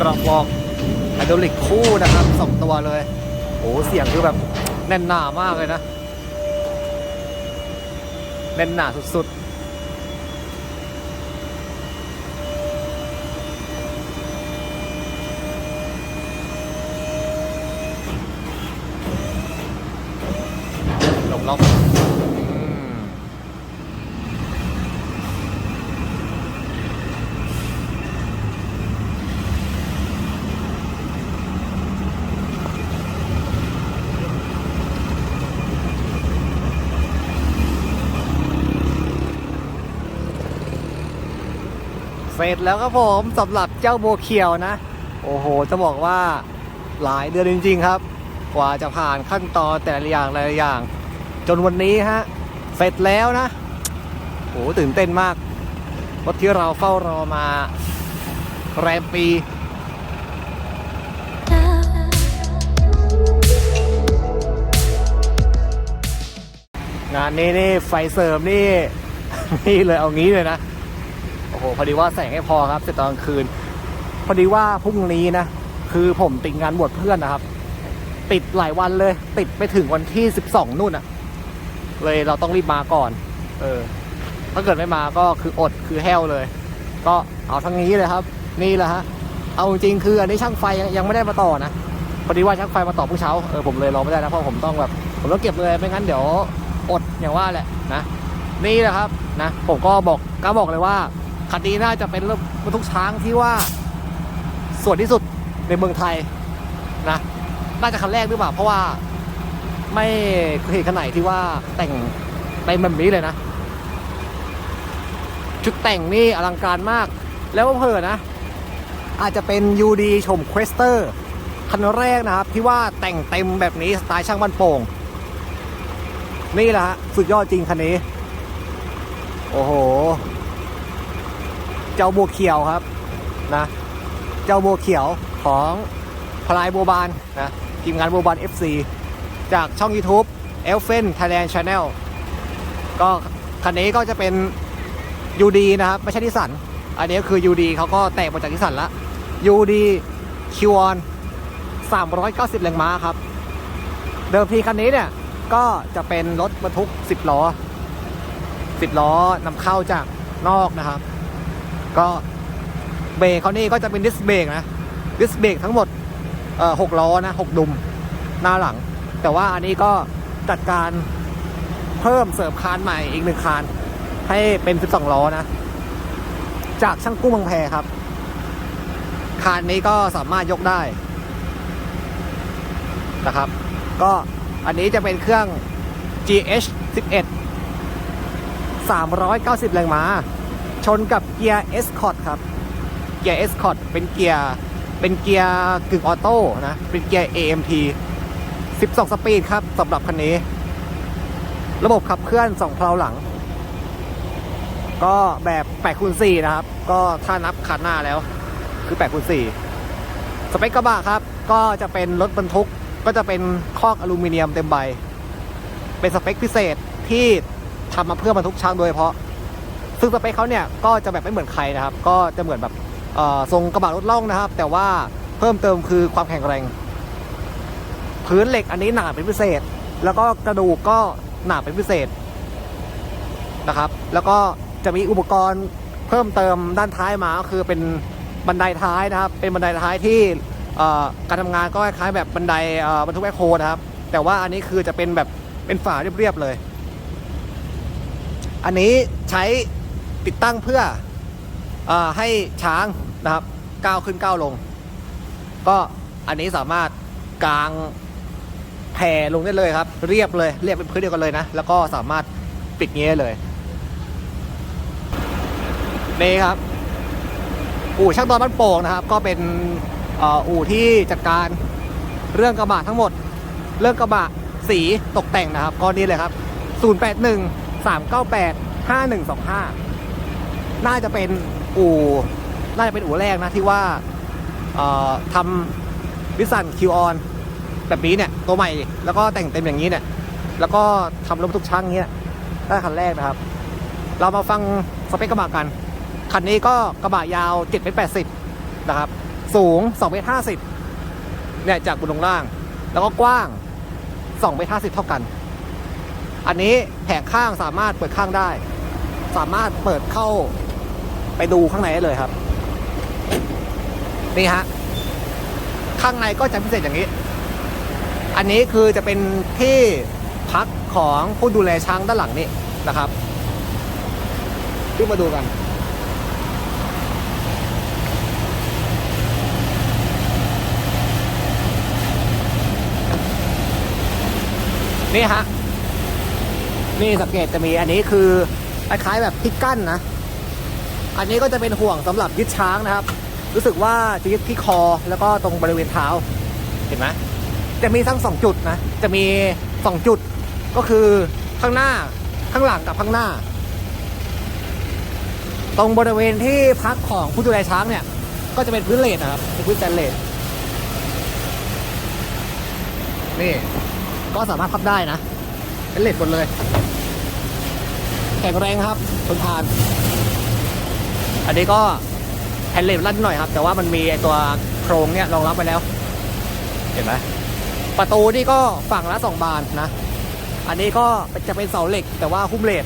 กระบอกไฮดรอลิกคู่นะครับสองตัวเลยโอ้เสียงคือแบบแน่นหนามากเลยนะ แน่นหนาสุดๆลงล็อก ร็จแล้วครับผมสำหรับเจ้าโบเขียวนะ โอ้โห จะบอกว่าหลายเดือนจริง ๆ ครับ กว่าจะผ่านขั้นตอนแต่ละอย่างหลายอย่าง จนวันนี้ฮะเสร็จแล้วนะโอ้โหตื่นเต้นมากรถที่เราเฝ้ารอมาแรมปีงานนี้นี่ไฟเสริมนี่ นี่เลยเอางี้เลยนะ โอ้โหพอดีว่าแสงให้พอครับเสร็จตอนกลางคืน พอดีว่าพรุ่งนี้นะ คือผมติดงานบวชเพื่อนนะครับ ติดหลายวันเลย ติดไปถึงวันที่ 12 นู่นอะเลยเราต้องรีบมาก่อน เออ ถ้าเกิดไม่มาก็คืออดคือแห้วเลย ก็เอาทั้งนี้เลยครับ นี่แหละฮะเอาจริงคืออันนี้ช่างไฟยังไม่ได้มาต่อนะพอดีว่าช่างไฟมาต่อเมื่อเช้าเออผมเลยรอไม่ได้นะเพราะผมต้องแบบผมต้องเก็บเลยไม่งั้นเดี๋ยวอดอย่างว่าแหละนะนี่แหละครับนะผมก็บอกกล้าบอกเลยว่า คันนี้น่าจะเป็นรถบรรทุกช้างที่ว่าสวยที่สุดในเมืองไทยนะ น่าจะคันแรกหรือเปล่า เพราะว่าไม่เคยเห็นคันไหนที่ว่าแต่งเต็มแบบนี้เลยนะ ชุดแต่งนี่อลังการมาก แล้วเพิ่นะ อาจจะเป็น UD ชมเควสเตอร์คันแรกนะครับ ที่ว่าแต่งเต็มแบบนี้สไตล์ช่างบ้านโป่ง นี่แหละฮะ สุดยอดจริงคันนี้ โอ้โห จ้าบัวเขียวครับนะเจ้าบัวเขียวของพลายบัวบานนะทีมงานบัวบาน FC จากช่อง YouTube e l f e n Thailand Channel ก็คันนี้ก็จะเป็น UD นะครับ ไม่ใช่นิสัน อันนี้ก็คือ UD เขาก็แตกมาจากนิสันละ UD q 1 390 แรงม้าครับ เดิมทีคันนี้เนี่ย ก็จะเป็นรถบรรทุก 10 ล้อ 10 ล้อนำเข้าจากนอกนะครับ ก็เบรกเขานี่ก็จะเป็นดิสเบรกนะดิสเบรกทั้งหมดเอ่อ6ล้อนะ6ดุมหน้าหลัง แต่ว่าอันนี้ก็จัดการเพิ่มเสริมคานใหม่อีกหนึ่งคาน ให้เป็น12ล้อนะ จากช่างกุ้งบางแพครับ คานนี้ก็สามารถยกได้นะครับ ก็อันนี้จะเป็นเครื่อง GH 11 390 แรงม้า ชนกับเกียร์ Escort ครับ เกียร์ Escort เป็นเกียร์เป็นเกียร์กึ่งออโต้นะ เป็นเกียร์ AMT 12 สปีดครับสำหรับคันนี้ ระบบขับเคลื่อน2เพลาหลัง ก็แบบ8คูณ4นะครับ ก็ถ้านับคันหน้าแล้ว คือ8คูณ4สเปคกระบะครับ ก็จะเป็นรถบรรทุก ก็จะเป็นคอกอลูมิเนียมเต็มใบ เป็นสเปคพิเศษที่ทำมาเพื่อบรรทุกช้างโดยเฉพาะ ซึ่งสเปคเขาเนี่ยก็จะแบบไม่เหมือนใครนะครับ ก็จะเหมือนแบบทรงกระบะรถล่องนะครับ แต่ว่าเพิ่มเติมคือความแข็งแรง พื้นเหล็กอันนี้หนาเป็นพิเศษ แล้วก็กระดูกก็หนาเป็นพิเศษนะครับ แล้วก็จะมีอุปกรณ์เพิ่มเติมด้านท้ายมาก็คือเป็นบันไดท้ายนะครับ เป็นบันไดท้ายที่การทำงานก็คล้ายๆแบบบันไดบรรทุกแบคโฮนะครับ แต่ว่าอันนี้คือจะเป็นแบบเป็นฝาเรียบๆเลย อันนี้ใช้ ติดตั้งเพื่ออให้ช้างนะครับก้าวขึ้นก้าวลง ก็อันนี้สามารถกางแผ่ลงได้เลยครับ เรียบเลยเรียบเป็นพื้นเดียวกันเลยนะ แล้วก็สามารถปิดเงี้ยเลยนี่ครับ อู่ช่างตอนบ้านโป่งนะครับ ก็เป็นอ่ออู่ที่จัดการเรื่องกระบะทั้งหมด เรื่องกระบะสีตกแต่งนะครับ ก็นี่เลยครับ 081 398 5125 น่าจะเป็นอู่น่าจะเป็นอู่แรกนะที่ว่าทำวิสันคิวออนแบบนี้เนี่ยตัวใหม่ แล้วก็แต่งเต็มอย่างนี้เนี่ย แล้วก็ทำรถบรรทุกช่างเงี้ยได้คันแรกนะครับ เรามาฟังสเปคกระบะกัน คันนี้ก็กระบะยาว7เมตร80 นะครับ สูง2เมตร50 เนี่ยจากบนลงล่าง แล้วก็กว้าง2เมตร50 เท่ากัน อันนี้แผงข้างสามารถเปิดข้างได้ สามารถเปิดเข้า ไปดูข้างในได้เลยครับ นี่ฮะ ข้างในก็จะพิเศษอย่างนี้ อันนี้คือจะเป็นที่พักของผู้ดูแลช้างด้านหลังนี่นะครับขึ้นมาดูกัน นี่ฮะ นี่สังเกตจะมีอันนี้คือคล้ายๆแบบที่กั้นนะ อันนี้ก็จะเป็นห่วงสำหรับยึดช้างนะครับ รู้สึกว่าจะยึดที่คอแล้วก็ตรงบริเวณเท้า เห็นไหมจะมีทั้งสองจุดนะ จะมีสองจุด ก็คือข้างหน้าข้างหลังกับข้างหน้า ตรงบริเวณที่พักของผู้ดูแลช้างเนี่ย ก็จะเป็นพื้นเลนนะครับเป็นพื้นแซนเลนนี่ก็สามารถพับได้นะเป็นเหล็กหมดเลยแข็งแรงครับทนทาน อันนี้ก็แผ่นเหล็กลั่นหน่อยครับ แต่ว่ามันมีไอตัวโครงเนี่ยรองรับไปแล้ว เห็นไหมประตูนี่ก็ฝั่งละสองบานนะ อันนี้ก็จะเป็นเสาเหล็ก แต่ว่าหุ้มเหล็ก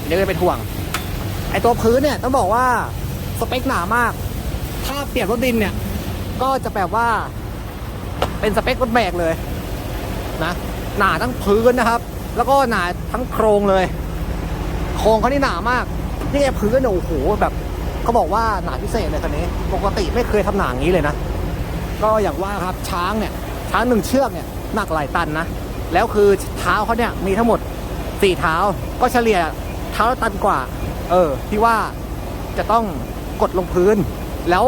อันนี้ก็เป็นห่วง ไอตัวพื้นเนี่ยต้องบอกว่าสเปคหนามาก ถ้าเปรียบรถดินเนี่ย ก็จะแบบว่า เป็นสเปครถแบกเลยนะ หนาทั้งพื้นนะครับ แล้วก็หนาทั้งโครงเลย โครงเขานี่หนามาก นี่ไงพื้นเนี่ยโอ้โหแบบเขาบอกว่าหนาพิเศษเลยคันนี้ ปกติไม่เคยทำหนางนี้เลยนะ ก็อย่างว่าครับช้างเนี่ยช้างหนึ่งเชือกเนี่ยหนักหลายตันนะ แล้วคือเท้าเขาเนี่ยมีทั้งหมดสี่เท้า ก็เฉลี่ยเท้าละตันกว่า เออ ที่ว่าจะต้องกดลงพื้น แล้ว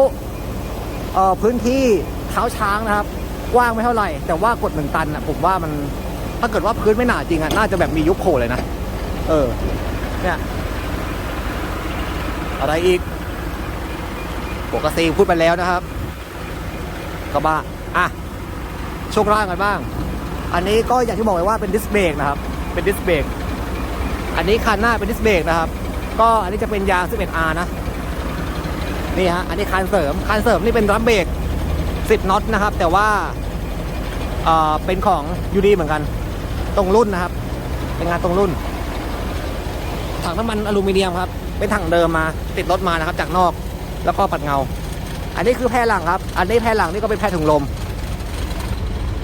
เออพื้นที่เท้าช้างนะครับ กว้างไม่เท่าไหร่ แต่ว่ากดหนึ่งตันอะผมว่ามันถ้าเกิดว่าพื้นไม่หนาจริงอะน่าจะแบบมียุบโผล่เลยนะ เออ เนี่ย อะไรอีกปกติพูดไปแล้วนะครับกระบะอะช่วงล่างกันบ้าง อันนี้ก็อย่างที่บอกไว้ว่าเป็นดิสเบรกนะครับ เป็นดิสเบรกอันนี้คันหน้าเป็นดิสเบรกนะครับ ก็อันนี้จะเป็นยาง 11R นะนี่ฮะอันนี้คันเสริมคันเสริมนี่เป็นรับเบรก10น็อตนะครับ แต่ว่าเอ่อเป็นของยูดีเหมือนกัน ตรงรุ่นนะครับ เป็นงานตรงรุ่นถังน้ำมันอลูมิเนียมครับ เป็นถังเดิมมาติดรถมานะครับ จากนอกแล้วก็ปัดเงา อันนี้คือแพรหลังครับ อันนี้แพรหลังนี่ก็เป็นแพรถุงลม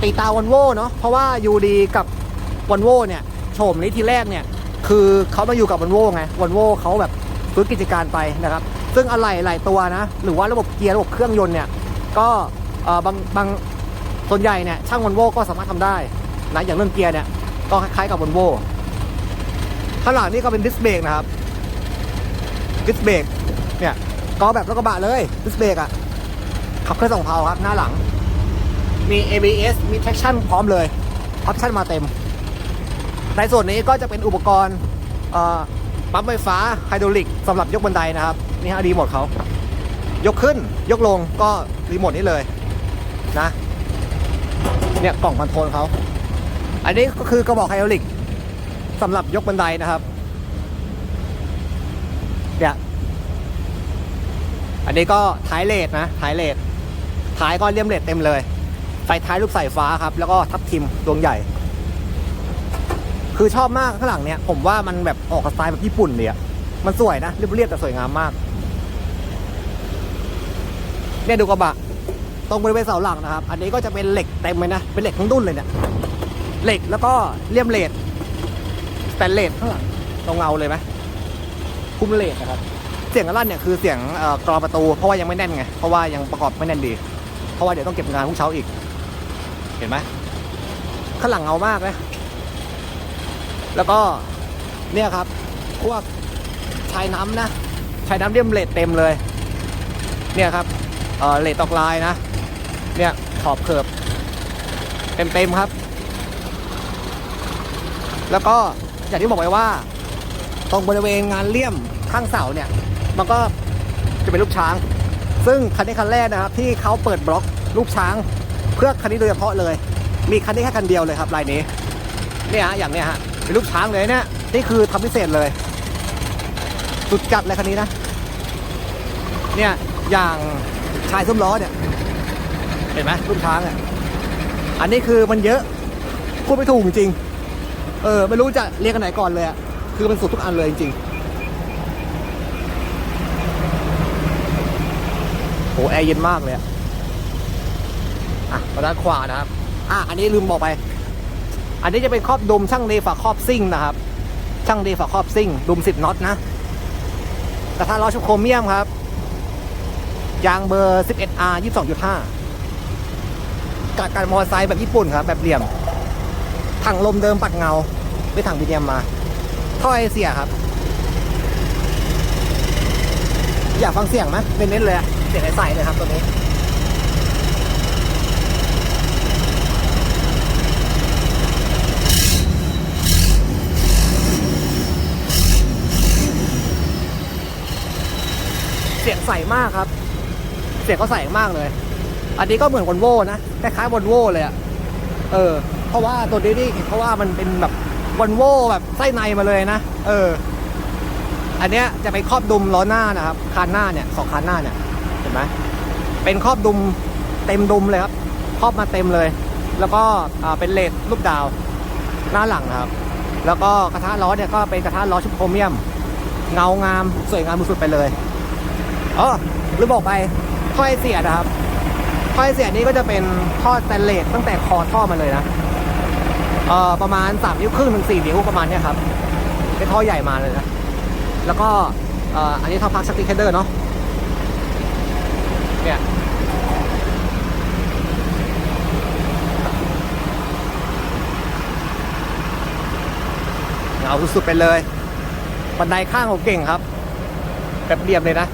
ตีตาวันโว่เนาะเพราะว่ายูดีกับวันโว่เนี่ยโฉมนี้ทีแรกเนี่ยคือเขามาอยู่กับวันโว่ไงวันโว่เขาแบบฟื้นกิจการไปนะครับ ซึ่งอะไหล่หลายตัวนะ หรือว่าระบบเกียร์ระบบเครื่องยนต์เนี่ยก็เอ่อบางบางส่วนใหญ่เนี่ยช่างวันโว่ก็สามารถทำได้นะอย่างเรื่องเกียร์เนี่ยก็คล้ายๆกับวันโว่ข้างหลังนี่ก็เป็นดิสเบรกนะครับ ดิสเบรกเนี่ยก็แบบรถกระบะเลยดิสเบรกอะขับเคลื่อนสองเพาครับหน้าหลัง มี ABS มี traction พร้อมเลยออปชั่นมาเต็ม ในส่วนนี้ก็จะเป็นอุปกรณ์ปั๊มไฟฟ้าไฮดรอลิกสำหรับยกบันไดนะครับ นี่ฮะรีโมทเขายกขึ้นยกลงก็รีโมทนี้เลยนะเนี่ยกล่องคอนโทรลเขาอันนี้ก็คือกระบอกไฮดรอลิกสำหรับยกบันไดนะครับ เนี่ย อั นนี้ก็ท้ายเลดนะท้ายเลดท้ายก็เลี่ยมเลดเต็มเลยไฟท้ายลูกสายฟ้าครับ แล้วก็ทับทิมดวงใหญ่ คือชอบมากข้างหลังเนี่ย ผมว่ามันแบบออกสไตล์แบบญี่ปุ่นเลยอะมันสวยนะเรียบๆแต่สวยงามมาก เนี่ยดูกระบะ ตรงบริเวณเสาหลังนะครับ อันนี้ก็จะเป็นเหล็กเต็มเลยนะ เป็นเหล็กทั้งดุนเลยเนี่ย เหล็กแล้วก็เลี่ยมเลดสแตนเลสข้างหลังตรงเงาเลยไหมคุ้มเลดนะครับ เสียงกระลั่นเนี่ยคือเสียงกรอประตู เพราะว่ายังไม่แน่นไง เพราะว่ายังประกอบไม่แน่นดี เพราะว่าเดี๋ยวต้องเก็บงานพรุ่งเช้าอีก เห็นไหมข้างหลังเงามากนะแล้วก็เนี่ยครับพวกชายน้ำนะชายน้ำเลี่ยมเลดเต็มเลย เนี่ยครับเออเลดตอกลายนะ เนี่ยขอบเคิร์บเต็มๆครับ แล้วก็อย่างที่บอกไว้ว่า ตรงบริเวณงานเลี่ยมข้างเสาเนี่ย มันก็จะเป็นลูกช้าง ซึ่งคันนี้คันแรกนะครับ ที่เขาเปิดบล็อกลูกช้าง เพื่อคันนี้โดยเฉพาะเลย มีคันนี้แค่คันเดียวเลยครับลายนี้เนี่ยฮะอย่างเนี้ยฮะเป็นลูกช้างเลยเนี่ยนี่คือทำพิเศษเลย สุดจัดเลยคันนี้นะ เนี่ยอย่างชายซุ้มล้อเนี่ย เห็นไหมลูกช้างอะอันนี้คือมันเยอะพูดไม่ถูกจริง เออ ไม่รู้จะเรียกกันไหนก่อนเลยอะคือมันสุดทุกอันเลยจริง โหแอร์เย็นมากเลยอะอะมาด้านขวานะครับ อะอันนี้ลืมบอกไป อันนี้จะเป็นครอบดุมช่างเดฝาครอบซิ่งนะครับ ช่างเดฝาครอบซิ่งดุมสิบน็อตนะกระทะล้อชุบโครเมียมครับ ยางเบอร์ 11R 22.5กัดการมอเตอร์ไซค์แบบญี่ปุ่นครับ แบบเหลี่ยม ถังลมเดิมปัดเงาไม่ถังบีเนียมมา ท่อไอเสียครับ อยากฟังเสียงไหมเน้นเลยอะ สียงใสๆเลยครับตัวนี้เสียงใสมากครับ เสียงเขาใสมากเลย อันนี้ก็เหมือนวอลโว่นะ คล้ายๆวอลโว่เลยอะเออ เพราะว่าตัวนี้นี่เพราะว่ามันเป็นแบบวอลโว่แบบไส้ในมาเลยนะ เออ อันเนี้ยจะไปครอบดุมล้อหน้านะครับ คานหน้าเนี่ยสองคานหน้าเนี่ย ไหมเป็นครอบดุมเต็มดุมเลยครับ ครอบมาเต็มเลย แล้วก็เป็นเลดรูปดาวหน้าหลังนะครับ แล้วก็กระทะล้อเนี่ยก็เป็นกระทะล้อชุบโครเมียม เงางามสวยงามสุดๆไปเลยอ๋อหรือบอกไปท่อไอเสียนะครับท่อไอเสียนี้ก็จะเป็นท่อสแตนเลสตั้งแต่คอท่อมาเลยนะเอ่อประมาณ3นิ้วครึ่งถึง4นิ้วประมาณเนี้ยครับเป็นท่อใหญ่มาเลยนะแล้วก็เอออันนี้ท่อพักสติ๊กเฮดเดอร์เนาะ เนี่ยเงาสุดๆไปเลยบันไดข้างของเก่งครับแบบเรียบเลยนะ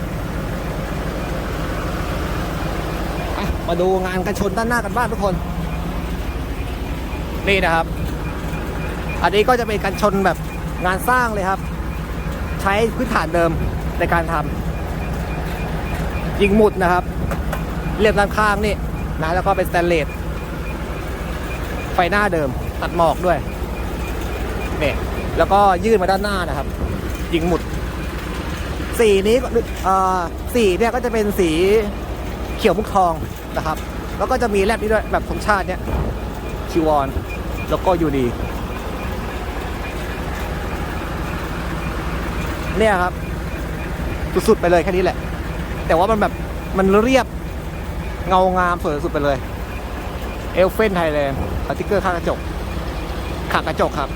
มาดูงานกันชนด้านหน้ากันบ้างทุกคน นี่นะครับ อันนี้ก็จะเป็นการชนแบบงานสร้างเลยครับ ใช้พื้นฐานเดิมในการทำยิงหมุดนะครับ เรียบด้านข้างนี่นะแล้วก็เป็นสแตนเลสไฟหน้าเดิมตัดหมอกด้วยเนี่ยแล้วก็ยื่นมาด้านหน้านะครับ ยิงหมุด สีนี้อ่อสีเนี่ยก็จะเป็นสีเขียวมุกทองนะครับ แล้วก็จะมีแลบนี้ด้วยแบบธงชาติเนี่ยชิวอนแล้วก็ยูดีเนี่ยครับ สุดๆไปเลยแค่นี้แหละ แต่ว่ามันแบบมันเรียบ เงางามสวยสุดไปเลย เอลเฟนไทยแลนด์สติ๊กเกอร์ข้างกระจกขางกระจกครับ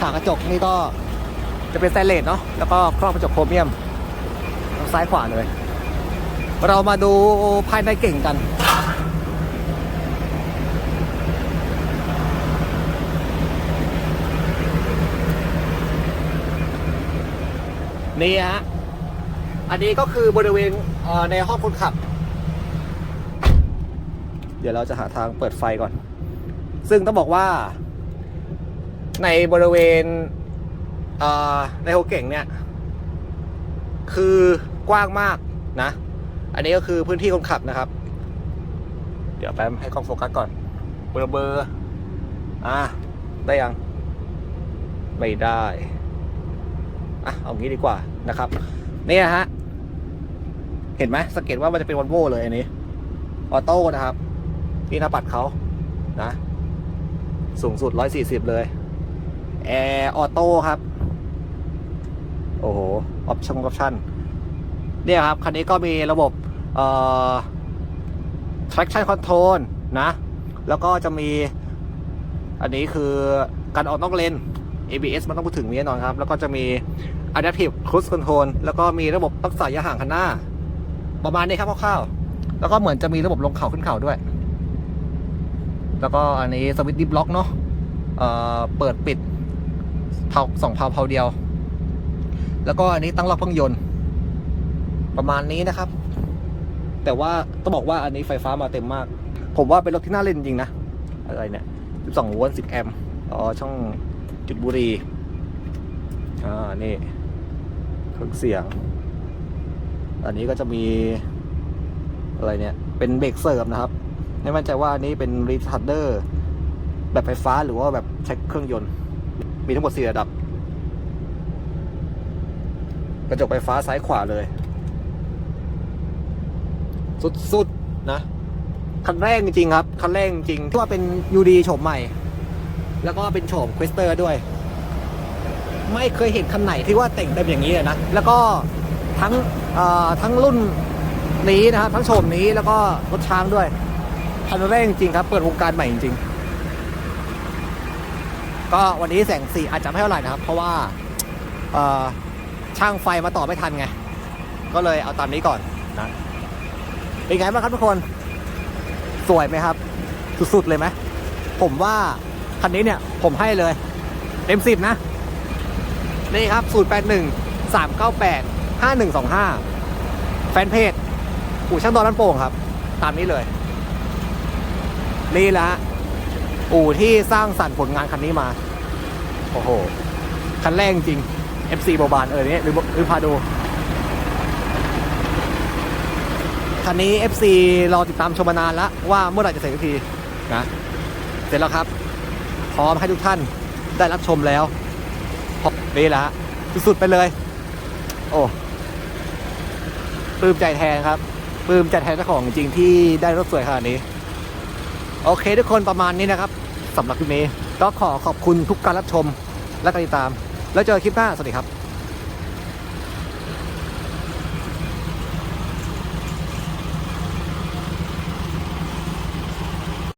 ขางกระจกนี่ก็จะเป็นสแตนเลสเนาะแล้วก็ครอบกระจกโครเมียมซ้ายขวาเลย เรามาดูภายในเก่งกันนี่ฮะ อันนี้ก็คือบริเวณในห้องคนขับ ดี๋ยวเราจะหาทางเปิดไฟก่อน ซึ่งต้องบอกว่า ในบริเวณเในโฮเก่งเนี่ย คือกว้างมากนะ อันนี้ก็คือพื้นที่คนขับนะครับ เดี๋ยวแป๊บให้กล้องโฟกัสก่อน เบอร์เบอร์อะได้ยัง ไม่ได้อะเอางี้ดีกว่านะครับ เนี่ยฮะ เห็นไหมสังเกตว่ามันจะเป็นวันโวเลยอันนี้ ออโต้นะครับ นี่หน้าปัดเขานะ สูงสุด 140 เลย แอร์ออโต้ครับ โอ้โห ออปชั่นออปชั่นเนี่ยครับ คันนี้ก็มีระบบ เอ่อ traction control นะ แล้วก็จะมี อันนี้คือการออกนอกเลน ABS มันต้องพูดถึงนี้แน่นอนครับ แล้วก็จะมี adaptive cruise control แล้วก็มีระบบรักษาระยะห่างคันหน้า ประมาณนี้ครับคร่าวๆแล้วก็เหมือนจะมีระบบลงเขาขึ้นเขาด้วย แล้วก็อันนี้สวิตช์ดิฟล็อกเนาะเอ่อเปิดปิดเผาสองเผาเผาเดียว แล้วก็อันนี้ตั้งล็อกเครื่องยนต์ ประมาณนี้นะครับ แต่ว่าต้องบอกว่าอันนี้ไฟฟ้ามาเต็มมาก ผมว่าเป็นรถที่น่าเล่นจริงนะ อะไรเนี่ย 12โวลต์10แอมป์อ๋อช่องจุดบุรี อ่า นี่เครื่องเสียง อันนี้ก็จะมีอะไรเนี่ย เป็นเบรกเสริมนะครับ ไม่มั่นใจว่านี้เป็นรีทาร์เดอร์แบบไฟฟ้าหรือว่าแบบใช้เครื่องยนต์ มีทั้งหมดสี่ระดับ กระจกไฟฟ้าซ้ายขวาเลย สุดๆ นะ คันแรกจริงๆครับ คันแรกจริงที่ว่าเป็น UD โฉมใหม่ แล้วก็เป็นโฉม Quester ด้วย ไม่เคยเห็นคันไหนที่ว่าแต่งเต็มอย่างนี้เลยนะ แล้วก็ทั้งทั้งรุ่นนี้นะครับทั้งโฉมนี้แล้วก็รถช้างด้วย คันแรกจริงๆครับเปิดวงการใหม่จริงๆ ก็วันนี้แสงสีอาจจะไม่เท่าไหร่นะครับ เพราะว่าช่างไฟมาต่อไม่ทันไง ก็เลยเอาตามนี้ก่อนนะเป็นไงบ้างครับทุกคน สวยไหมครับ สุดๆเลยไหมผมว่าคันนี้เนี่ยผมให้เลย เต็มสิบนะ นี่ครับ 0 8 1 3 9 8 5 1 2 5 แฟนเพจอู่ช่างตอนร้านโป่งครับ ตามนี้เลย นี่แหละฮะอู่ที่สร้างสรรค์ผลงานคันนี้มา โอ้โห คันแรกจริง FC โบบานเออเนี่ยหรือหรือพาดู คันนี้ FC รอติดตามชมมานานแล้วว่าเมื่อไหร่จะเสร็จสักทีนะ เสร็จแล้วครับ พร้อมให้ทุกท่านได้รับชมแล้วพบนี่แหละฮะสุดๆไปเลย โอ้ปลื้มใจแทนครับปลื้มใจแทนเจ้าของจริงที่ได้รถสวยขนาดนี้ โอเคทุกคนประมาณนี้นะครับสำหรับคลิปนี้ก็ขอขอบคุณทุกการรับชมและการติดตาม แล้วเจอคลิปหน้า สวัสดีครับ